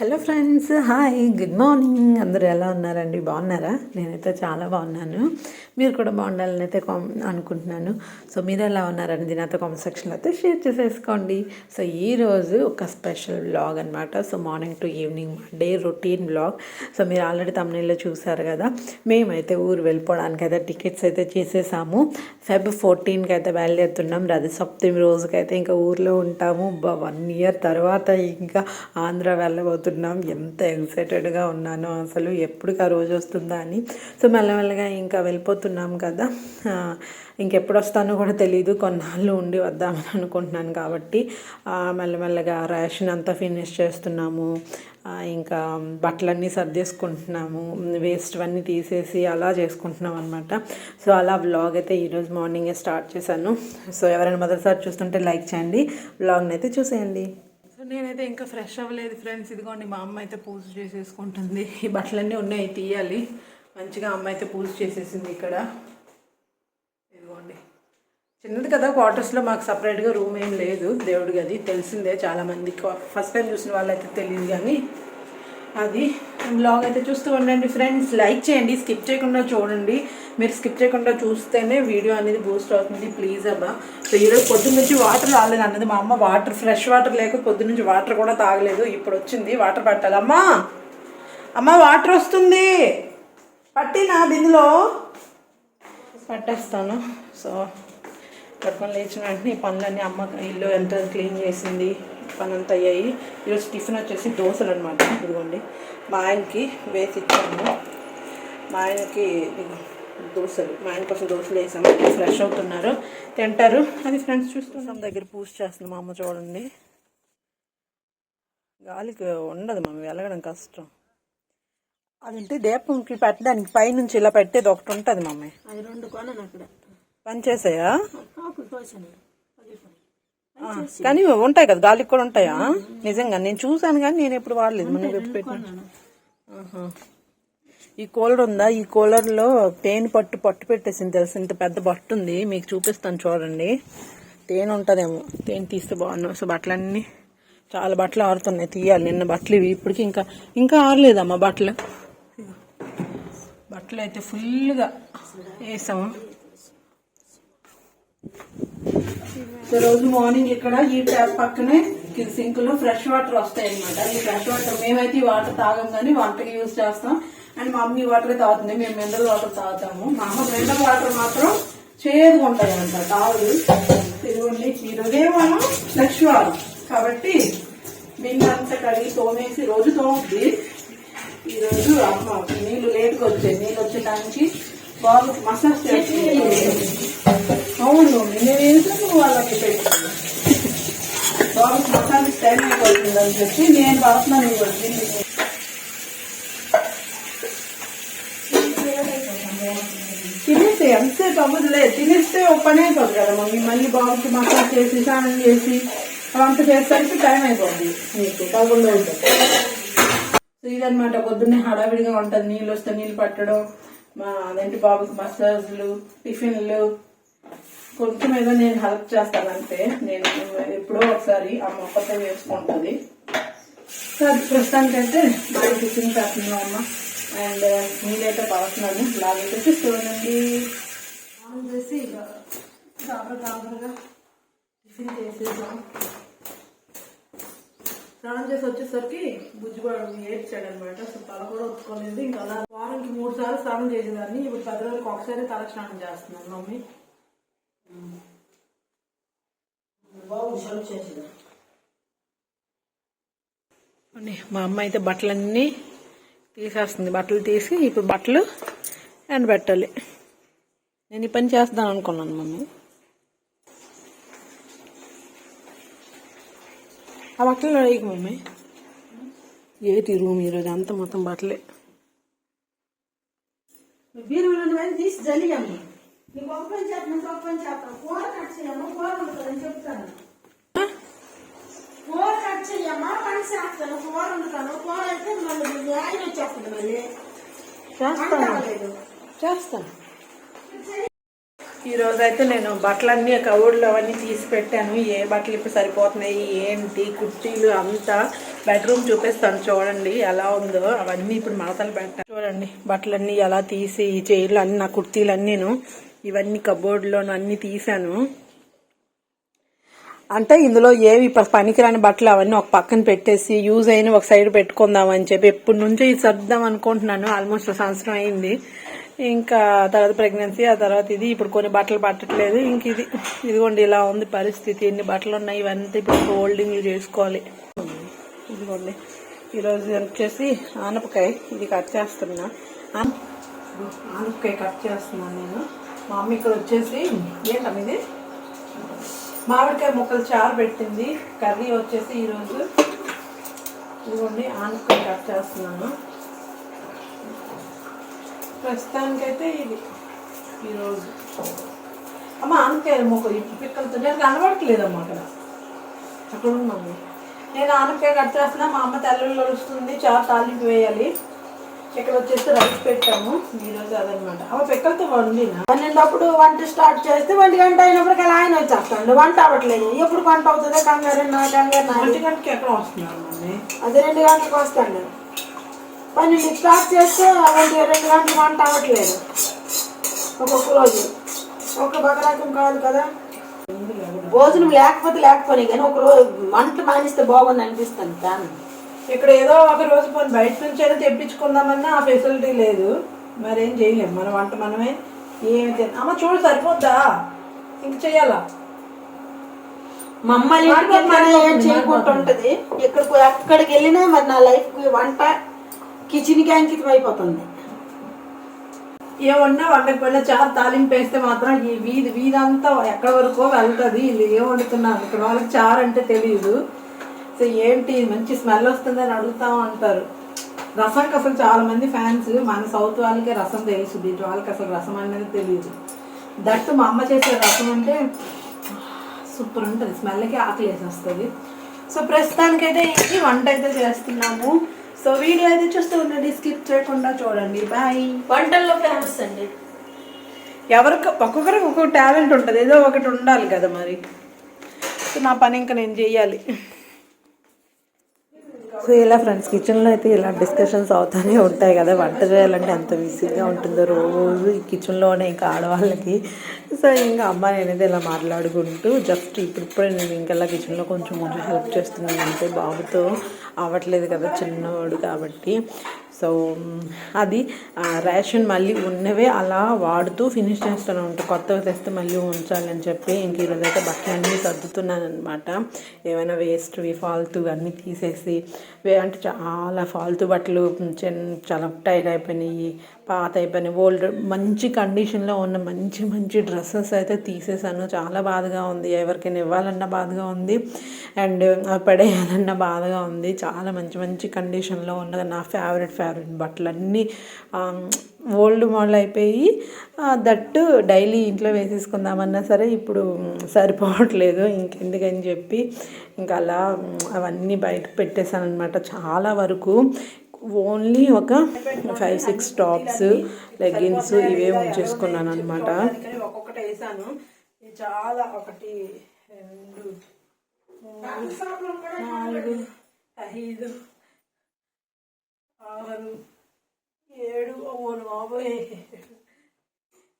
Hello friends hi good morning. అందరూ ఎలా ఉన్నారండి? బాగున్నారా? నేనైతే చాలా బాగున్నాను. మీరు కూడా బాగుండాలని అయితే కామ్ అనుకుంటున్నాను. సో మీరు ఎలా ఉన్నారని నాతో కామెంట్ సెక్షన్లో అయితే షేర్ చేసేసుకోండి. సో ఈరోజు ఒక స్పెషల్ బ్లాగ్ అనమాట so morning to evening day routine blog so మీరు ఆల్రెడీ తమిళలో చూసారు కదా మేమైతే ఊరు వెళ్ళిపోవడానికి అయితే టికెట్స్ అయితే చేసేసాము. ఫెబ్ ఫోర్టీన్కి అయితే బయలుదేరుతున్నాం. రథ సప్తమి రోజుకైతే ఇంకా ఊర్లో ఉంటాము. వన్ ఇయర్ తర్వాత ఇంకా ఆంధ్ర వెళ్ళబోతున్నాం ఎంత ఎక్సైటెడ్గా ఉన్నానో అసలు ఎప్పటికి ఆ రోజు వస్తుందా అని. సో మెల్లమెల్లగా ఇంకా వెళ్ళిపోతున్నాం కదా. ఇంకెప్పుడు వస్తానో కూడా తెలియదు కొన్నాళ్ళు ఉండి వద్దామని అనుకుంటున్నాను కాబట్టి మెల్లమెల్లగా రేషన్ అంతా ఫినిష్ చేస్తున్నాము. ఇంకా బట్టలన్నీ సర్దేసుకుంటున్నాము. వేస్ట్ అన్నీ తీసేసి అలా చేసుకుంటున్నాం అనమాట సో అలా వ్లాగ్ అయితే ఈరోజు మార్నింగే స్టార్ట్ చేశాను. సో ఎవరైనా మొదటిసారి చూస్తుంటే లైక్ చేయండి. వ్లాగ్ని అయితే చూసేయండి. నేనైతే ఇంకా ఫ్రెష్ అవ్వలేదు ఫ్రెండ్స్ ఇదిగోండి మా అమ్మ అయితే పూజ చేసేసుకుంటుంది. ఈ బట్టలన్నీ ఉన్నాయి తీయాలి. మంచిగా అమ్మ అయితే పూజ చేసేసింది ఇక్కడ. ఇదిగోండి. చిన్నది కదా క్వార్టర్స్లో మాకు సపరేట్గా రూమ్ ఏం లేదు. దేవుడి గది తెలిసిందే చాలామంది ఫస్ట్ టైం చూసిన వాళ్ళైతే తెలియదు కానీ అది బ్లాగ్ అయితే చూస్తూ ఉండండి ఫ్రెండ్స్ లైక్ చేయండి స్కిప్ చేయకుండా చూడండి. మీరు స్కిప్ చేయకుండా చూస్తేనే వీడియో అనేది బూస్ట్ అవుతుంది ప్లీజ్ అబ్బా. సో ఈరోజు పొద్దున్న నుంచి వాటర్ రాలేదు అన్నది మా అమ్మ. వాటర్ ఫ్రెష్ వాటర్ లేక పొద్దున్న నుంచి వాటర్ కూడా తాగలేదు. ఇప్పుడు వచ్చింది వాటర్ పట్టాలి. అమ్మ! వాటర్ వస్తుంది. పట్టినా బిందులో? పట్టేస్తాను. సో పట్టుకొని లేచిన వెంటనే ఈ పనులన్నీ అమ్మ ఇల్లు ఎంత క్లీన్ చేసింది. పని అంతా అయ్యాయి ఈరోజు టిఫిన్ వచ్చేసి దోశలు అనమాట ఇదిగోండి. మా ఆయనకి వేసి ఇచ్చాము. మా ఆయనకి దోశలు. మా ఆయన కోసం దోశలు వేసాము. ఫ్రెష్ అవుతున్నారు. తింటారు. అది ఫ్రెండ్స్ చూస్తున్నాం దగ్గర పూజ చేస్తుంది మా అమ్మ చూడండి. గాలికి ఉండదు మమ్మీ వెళ్ళగడం కష్టం. అదంటే దీపంకి పెట్టడానికి పైనుంచి ఇలా పెట్టేది ఒకటి ఉంటుంది మమ్మీ అది రెండు కొనను అక్కడ. పని చేసాయా కాపు కోసాను అది పని. ఆ, కానీ ఉంటాయి కదా గాలికి కూడా ఉంటాయా? నిజంగా నేను చూసాను కానీ నేను ఎప్పుడు వాడలేదు మనం ఎప్పుడు పెట్టిన. ఆహా. ఈ కూలర్ ఉందా? ఈ కూలర్లో తేనె పట్టు పట్టు పెట్టేసింది తెలుసు? ఇంత పెద్ద బట్టు ఉంది మీకు చూపిస్తాను చూడండి. తేనె ఉంటుందేమో తేనె తీస్తే బాగున్నావు సో బట్టలన్నీ చాలా బట్టలు ఆరుతున్నాయి తీయాలి. నిన్న బట్టలు ఇవి ఇప్పటికి ఇంకా ఇంకా ఆరలేదమ్మా బట్టలు. బట్టలు అయితే ఫుల్గా వేసాము. రోజు మార్నింగ్ ఇక్కడ ఈ ట్యాప్ పక్కనే సింక్లో ఫ్రెష్ వాటర్ వస్తాయి అనమాట ఈ ఫ్రెష్ వాటర్ మేమైతే ఈ వాటర్ తాగం కానీ వంటకి యూజ్ చేస్తాం. అండ్ మా మమ్మీ ఈ వాటర్ తాగుతుంది. మేము మినరల్ వాటర్ తాగుతాము. మా అమ్మ మినరల్ వాటర్ మాత్రం చేదుగా ఉంటాయి అంట తాగులు ఇదిగోండి. ఈ మనం ఫ్రెష్ వాటర్ కాబట్టి బిన్నంతా కడిగి తోమేసి రోజు తోముద్ది. ఈరోజు అమ్మ నీళ్ళు లేట్గా వచ్చాయి. నీళ్ళు వచ్చేటానికి బాగా మసాజ్ చేసి అవును నేను ఎందుకు వాళ్ళకి పెట్టాను? బాబు మసాలా టైం అయిపోతుందని చెప్పి నేను పడుతున్నాను ఇవ్వండి తినేస్తే ఎంతసేపు అవ్వదులే. తినేస్తే ఒక పని అయిపోదు కదా మమ్మీ. మళ్ళీ బాబుకి మసాజ్ చేసి స్నానం చేసి అంత చేసేసరికి టైం అయిపోతుంది మీకు కాకుండా ఉంటుంది సో ఇదనమాట పొద్దున్నే హడావిడిగా ఉంటుంది. నీళ్ళు వస్తే నీళ్ళు పట్టడం మా అదేంటి బాబుకి మసాజ్లు టిఫిన్లు కొంచెం ఏదో నేను హెల్ప్ చేస్తానంటే నేను ఎప్పుడో ఒకసారి ఆ మొక్కతో వేసుకుంటుంది. సార్ అది ప్రస్తుతానికైతే బాగా టిఫిన్ చేస్తున్నాం అమ్మ. అండ్ నీళ్ళైతే పడుతున్నాను. లాగైతే చూడండి. ఆన్ చేసి ఇక గాబర టిఫిన్ చేసేసాం స్నానం చేసి వచ్చేసరికి బుజ్జి కూడా ఏడ్చాడు అనమాట అసలు తల కూడా ఒప్పుకోలేదు ఇంకా అలా వారానికి మూడు సార్లు స్నానం చేసేదాన్ని. ఇప్పుడు పది రోజులకు ఒకసారి తల స్నానం చేస్తున్నాను మమ్మీ బాబు సెలవు చేసిన అని మా అమ్మ అయితే బట్టలన్నీ తీసేస్తుంది. బట్టలు తీసి ఇప్పుడు బట్టలు ఎండబెట్టాలి. నేను ఈ పని చేస్తాను అనుకున్నాను మమ్మీ. ఆ బట్టలు అడిగి మమ్మీ? ఏటి రూమ్ ఈరోజు అంతా మొత్తం బట్టలే. తీసి జల్లియమ్మ నీకు ఒక పని చేస్తాను ఇంకొక పని చేస్తాను కూర కట్ చేయమ్మ కూర వండుతానని చెప్తాను. కూర కట్ చేయమ్మ పని చేస్తాను కూర వండుతాను కూర అయితే మళ్ళీ మీ ఆయన వచ్చేస్తుంది మళ్ళీ. చేస్తాను. లేదు చేస్తాను. ఈ రోజు అయితే నేను బట్టలన్నీ కవర్లు అవన్నీ తీసి పెట్టాను. ఏ బట్టలు ఇప్పుడు సరిపోతున్నాయి? ఏంటి? కుర్చీలు అంతా బెడ్రూమ్ చూపిస్తాను చూడండి ఎలా ఉందో. అవన్నీ ఇప్పుడు మడతలు పెట్టాను. చూడండి బట్టలన్నీ ఎలా తీసి చైర్లు అన్ని నా కుర్తీలు అన్నీను ఇవన్నీ కబోర్డ్లోను అన్నీ తీసాను అంటే ఇందులో ఏవి పనికిరాని బట్టలు అవన్నీ ఒక పక్కన పెట్టేసి యూజ్ అయిన ఒక సైడ్ పెట్టుకుందాం అని చెప్పి ఎప్పటి నుంచో ఇది సర్దాం అనుకుంటున్నాను. ఆల్మోస్ట్ సంవత్సరం అయింది. ఇంకా తర్వాత ప్రెగ్నెన్సీ ఆ తర్వాత ఇది. ఇప్పుడు కొన్ని బట్టలు పట్టట్లేదు. ఇంక ఇది. ఇదిగోండి ఇలా ఉంది పరిస్థితి. ఎన్ని బట్టలు ఉన్నాయి? ఇవంతా ఇప్పుడు ఫోల్డింగ్ చేసుకోవాలి. ఇదిగోండి. ఈరోజు వచ్చేసి ఆనపకాయ ఇది కట్ చేస్తున్నా. ఆనపకాయ కట్ చేస్తున్నాను నేను. మా మమ్మీ ఇక్కడ వచ్చేసి ఏంటమ్మ ఇది? మామిడికాయ ముక్కలు చారు పెట్టింది. కర్రీ వచ్చేసి ఈరోజు ఇదిగోండి ఆనపకాయ కట్ చేస్తున్నాను. ప్రస్తుతానికైతే ఇది ఈరోజు. అమ్మ ఆనపకాయ ముక్కలు ఇప్పుడు పిక్కలతో నేను కనబడట్లేదమ్మా అక్కడ. అక్కడ ఉంది నేను ఆనపకాయ కట్ చేస్తున్నా మా అమ్మ తల్లి వస్తుంది చారు తాలింపు వేయాలి. ఇక్కడ వచ్చేసి రైస్ పెట్టాము. ఈరోజు అదనమాట. అమ్మ పిక్కలతో వండినా. పన్నెండప్పుడు వంట స్టార్ట్ చేస్తే ఒంటి గంట అయినప్పటికీ అలా ఆయన వచ్చేస్తాడు. వంట అవ్వట్లేదు. ఎప్పుడు వంట అవుతుందో కంగారు నా కంగారు ఒంటి గంటకి ఎక్కడ వస్తున్నారు మమ్మీ అది రెండు గంటలకు వస్తాడు. పన్నెండుకి స్టార్ట్ చేస్తే ఒంటి రెండు గంటలకు వంట అవ్వట్లేదు. ఒక్కొక్క రోజు. ఒక బకరకం కాదు కదా. భోజనం లేకపోతే లేకపోయినా కానీ ఒక రోజు వంట మానేస్తే బాగుంది అనిపిస్తుంది కానీ ఇక్కడ ఏదో ఒక రోజు పని బయట నుంచి అయినా తెప్పించుకుందామన్నా ఆ ఫెసిలిటీ లేదు. మరేం చేయలేము మన వంట మనమే. ఏమి తిన అమ్మ చూడు సరిపోద్దా? ఇంక చెయ్యాలా? మమ్మల్ని ఉంటది ఎక్కడికి ఎక్కడికి వెళ్ళినా మరి నా లైఫ్ వంట కిచెన్కి అంకితం అయిపోతుంది. ఏమన్నా వండకపోయినా చారు తాలింపు వేస్తే మాత్రం ఈ వీధి వీధి అంతా ఎక్కడి వరకో వెళ్తుంది. వీళ్ళు ఏం వండుతున్నారు ఇక్కడ వాళ్ళకి చారు అంటే తెలియదు సో ఏంటి? మంచి స్మెల్ వస్తుందని అడుగుతా ఉంటారు. రసంకి అసలు చాలా మంది ఫ్యాన్స్ మన సౌత్ వాళ్ళకే రసం తెలుసు ఇటు వాళ్ళకి అసలు రసం అనేది తెలియదు. దట్టు మా అమ్మ చేసే రసం అంటే సూపర్ ఉంటుంది. స్మెల్కి ఆకలి వేసేస్తుంది. సో ప్రస్తుతానికైతే ఇది వంట అయితే చేస్తున్నాము. సో వీడియో అయితే చూస్తూ ఉండండి స్కిప్ చేయకుండా చూడండి. బాయ్. వంటల్లో ఫేమస్ అండి. ఎవరికి ఒక్కొక్కరికి ఒక్కొక్క టాలెంట్ ఉంటుంది. ఏదో ఒకటి ఉండాలి కదా మరి. సో నా పని ఇంకా నేను చెయ్యాలి సో ఇలా ఫ్రెండ్స్ కిచెన్లో అయితే ఇలా డిస్కషన్స్ అవుతూనే ఉంటాయి కదా. వంట చేయాలంటే ఎంత బిజీగా ఉంటుందో రోజు ఈ కిచెన్లోనే ఇంకా ఆడవాళ్ళకి. సో ఇంకా అమ్మ నేనైతే ఇలా మాట్లాడుకుంటూ జస్ట్ ఇప్పుడిప్పుడే నేను ఇంకెలా కిచెన్లో కొంచెం కొంచెం హెల్ప్ చేస్తున్నాను అంటే బాబుతో అవ్వట్లేదు కదా చిన్నవాడు కాబట్టి. సో అది రేషన్ మళ్ళీ ఉన్నవే అలా వాడుతూ ఫినిష్ చేస్తూనే ఉంటాను కొత్తగా తెస్తే మళ్ళీ ఉంచాలని చెప్పి ఇంక ఈరోజైతే అయితే బట్టలు అన్నీ సర్దుతున్నాను అనమాట ఏమైనా వేస్ట్వి ఫాల్తూ అన్నీ తీసేసి అంటే చాలా ఫాల్తూ బట్టలు చిన్న చాలా టైట్ అయిపోయినాయి పాత అయిపోయినాయి. ఓల్డ్ మంచి కండిషన్లో ఉన్న మంచి మంచి డ్రెస్సెస్ అయితే తీసేసాను చాలా బాధగా ఉంది. ఎవరికైనా ఇవ్వాలన్నా బాధగా ఉంది. అండ్ పడేయాలన్నా బాధగా ఉంది. చాలా మంచి మంచి కండిషన్లో ఉన్న నా ఫేవరెట్ ఫేవరెట్ బట్టలన్నీ ఓల్డ్ మోడల్ అయిపోయి దట్ దట్టు డైలీ ఇంట్లో వేసేసుకుందామన్నా సరే ఇప్పుడు సరిపోవట్లేదు. ఇంకెందుకని చెప్పి ఇంకా అలా అవన్నీ బయటకు పెట్టేశాను అనమాట చాలా వరకు ఓన్లీ ఒక ఫైవ్ సిక్స్ టాప్స్ లెగ్గిన్స్ ఇవే ఉంచేసుకున్నాను అనమాట ఒక్కొక్కటి వేసాను చాలా ఒకటి రెండు మూడు నాలుగు ఐదు ఆరు ఏడు ఓను బాబోయ్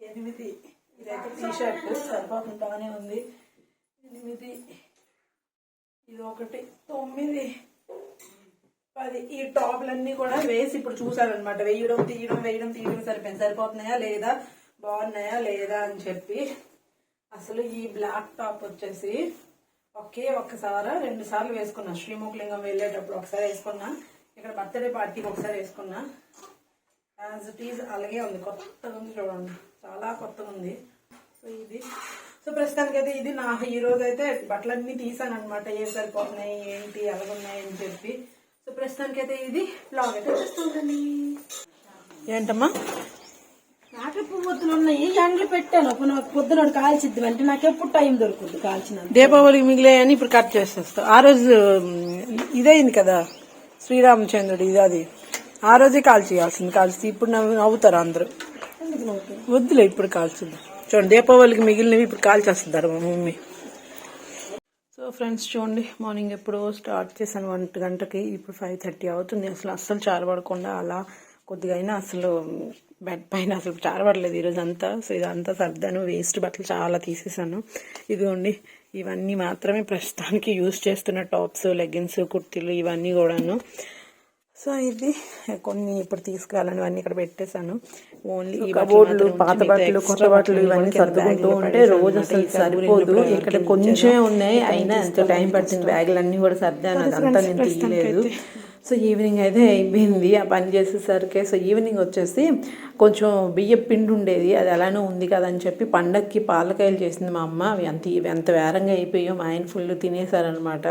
ఎనిమిది ఇదైతే టీ షర్ట్ సరిపోతుంటానే ఉంది ఎనిమిది ఇది ఒకటి తొమ్మిది అది ఈ టాప్లన్నీ కూడా వేసి ఇప్పుడు చూసారనమాట వేయడం తీయడం వేయడం తీయడం సరిపోయింది. సరిపోతున్నాయా లేదా? బాగున్నాయా లేదా అని చెప్పి అసలు ఈ బ్లాక్ టాప్ వచ్చేసి ఒకే ఒక్కసారి రెండు సార్లు వేసుకున్నా. శ్రీముఖలింగం వెళ్ళేటప్పుడు ఒకసారి వేసుకున్నా. ఇక్కడ బర్త్డే పార్టీకి ఒకసారి వేసుకున్నా. యాజ్ ఇట్ ఈజ్ అలాగే ఉంది. కొత్తగా ఉంది చూడండి. చాలా కొత్తగా ఉంది. సో ఇది. సో ప్రస్తుతానికి అయితే ఇది నా ఈ రోజు అయితే బట్టలన్నీ తీసాను అనమాట ఏ సరిపోతున్నాయి ఏంటి ఎలాగున్నాయి అని చెప్పి సో ప్రస్తుతానికి అయితే ఇది బ్లాగ్ అయితే ఏంటమ్మా? నాటు పువ్వుతులు ఉన్నాయి ఎండలు పెట్టాను. పొద్దున పొద్దున కాల్చిద్ది అంటే నాకు ఎప్పుడు టైం దొరుకుద్ది కాల్చిన దీపావళికి మిగిలేయని ఇప్పుడు కట్ చేసేస్తా. ఆ రోజు ఇదైంది కదా శ్రీరామచంద్రుడు ఇది అది. ఆ రోజే కాల్ చేయాల్సింది కాల్చి ఇప్పుడు నవ్వు- నవ్వుతారు అందరూ. వద్దులే ఇప్పుడు కాల్చింది. చూడండి దీపావళికి మిగిలినవి ఇప్పుడు కాల్ చేస్తున్నారు మా మమ్మీ. ఫ్రెండ్స్ చూడండి మార్నింగ్ ఎప్పుడో స్టార్ట్ చేశాను వన్ గంటకి ఇప్పుడు ఫైవ్ థర్టీ అవుతుంది. అసలు అస్సలు చారబడకుండా అలా కొద్దిగా అయినా అసలు బెడ్ పైన అసలు చారబడలేదు ఈరోజు అంతా. సో ఇదంతా సర్దాను వేస్ట్ బట్టలు చాలా తీసేసాను. ఇదిగోండి ఇవన్నీ మాత్రమే ప్రస్తుతానికి యూజ్ చేస్తున్న టాప్స్ లెగ్గిన్స్ కుర్తీలు ఇవన్నీ కూడాను. సో ఇది కొన్ని ఇప్పుడు తీసుకురాలని ఇవన్నీ ఇక్కడ పెట్టేశాను. ఓన్లీ ఈ కబోర్డ్లు పాత బట్టలు కొత్త బట్టలు ఇవన్నీ సర్దుకుంటూ ఉంటే రోజు అసలు సరిపోదు. ఇక్కడ కొంచెమే ఉన్నాయి అయినా ఎంతో టైం పట్టింది బ్యాగులు అన్నీ కూడా సర్దాను. అదంతా నేను తీయలేదు. సో ఈవినింగ్ అయితే అయిపోయింది. ఆ పని చేసేసరికి సో ఈవినింగ్ వచ్చేసి కొంచెం బియ్యం పిండి ఉండేది అది అలానే ఉంది కదా అని చెప్పి పండక్కి పాలకాయలు చేసింది మా అమ్మ. అవి అంత ఎంత వేరంగా అయిపోయాయో మా ఆయన ఫుల్ తినేసారనమాట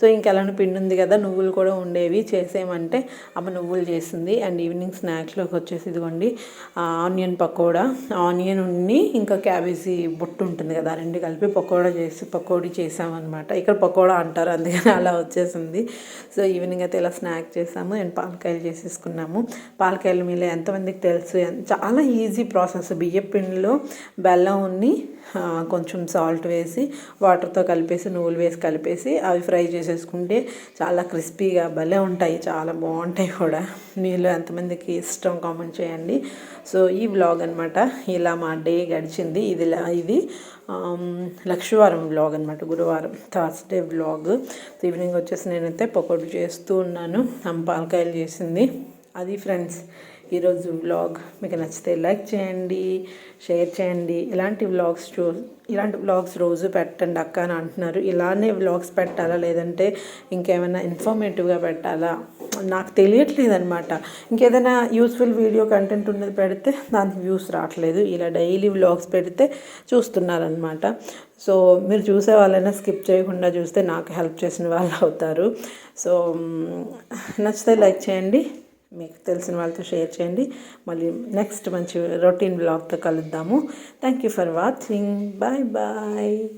సో ఇంకెలానో పిండి ఉంది కదా నువ్వులు కూడా ఉండేవి చేసేయమంటే అమ్మ నువ్వులు చేసింది. అండ్ ఈవినింగ్ స్నాక్స్లోకి వచ్చేసి ఇదిగోండి ఆనియన్ పకోడా. ఆనియన్ ఉన్ని ఇంకా క్యాబేజీ బొట్టు ఉంటుంది కదా రెండు కలిపి పకోడా చేసి పకోడీ చేసామన్నమాట. ఇక్కడ పకోడా అంటారు అందుకని అలా వచ్చేసింది. సో ఈవినింగ్ అయితే ఇలా స్నాక్ చేసాము అండ్ పాలకాయలు చేసేసుకున్నాము. పాలకాయలు మీలో ఎంతమందికి తెలుసు? చాలా ఈజీ ప్రాసెస్ బియ్యం పిండిలో బెల్లం ఉన్ని కొంచెం సాల్ట్ వేసి వాటర్తో కలిపేసి నువ్వులు వేసి కలిపేసి అవి ఫ్రై చేసేసుకుంటే చాలా క్రిస్పీగా భలే ఉంటాయి. చాలా బాగుంటాయి కూడా. మీలో ఎంతమందికి ఇష్టం కామెంట్ చేయండి. సో ఈ వ్లాగ్ అనమాట ఇలా మా డే గడిచింది. ఇది ఇది లక్షవారం వ్లాగ్ అనమాట గురువారం. థర్స్డే బ్లాగ్ ఈవినింగ్ వచ్చేసి నేనైతే పకోడీ చేస్తూ ఉన్నాను. అమ్మ పాలకాయలు చేసింది. అది ఫ్రెండ్స్ ఈరోజు వ్లాగ్ మీకు నచ్చితే లైక్ చేయండి షేర్ చేయండి. ఇలాంటి వ్లాగ్స్ చూ ఇలాంటి వ్లాగ్స్ రోజు పెట్టండి అక్క అని అంటున్నారు. ఇలానే వ్లాగ్స్ పెట్టాలా లేదంటే ఇంకేమైనా ఇన్ఫర్మేటివ్గా పెట్టాలా? నాకు తెలియట్లేదు అనమాట ఇంకేదైనా యూస్ఫుల్ వీడియో కంటెంట్ ఉన్నది పెడితే దానికి వ్యూస్ రావట్లేదు. ఇలా డైలీ వ్లాగ్స్ పెడితే చూస్తున్నారనమాట సో మీరు చూసే వాళ్ళైనా స్కిప్ చేయకుండా చూస్తే నాకు హెల్ప్ చేసిన వాళ్ళు అవుతారు. సో నచ్చితే లైక్ చేయండి. మీకు తెలిసిన వాళ్ళతో షేర్ చేయండి. మళ్ళీ నెక్స్ట్ మంచి రొటీన్ బ్లాగ్తో కలుద్దాము. Thank you for watching bye bye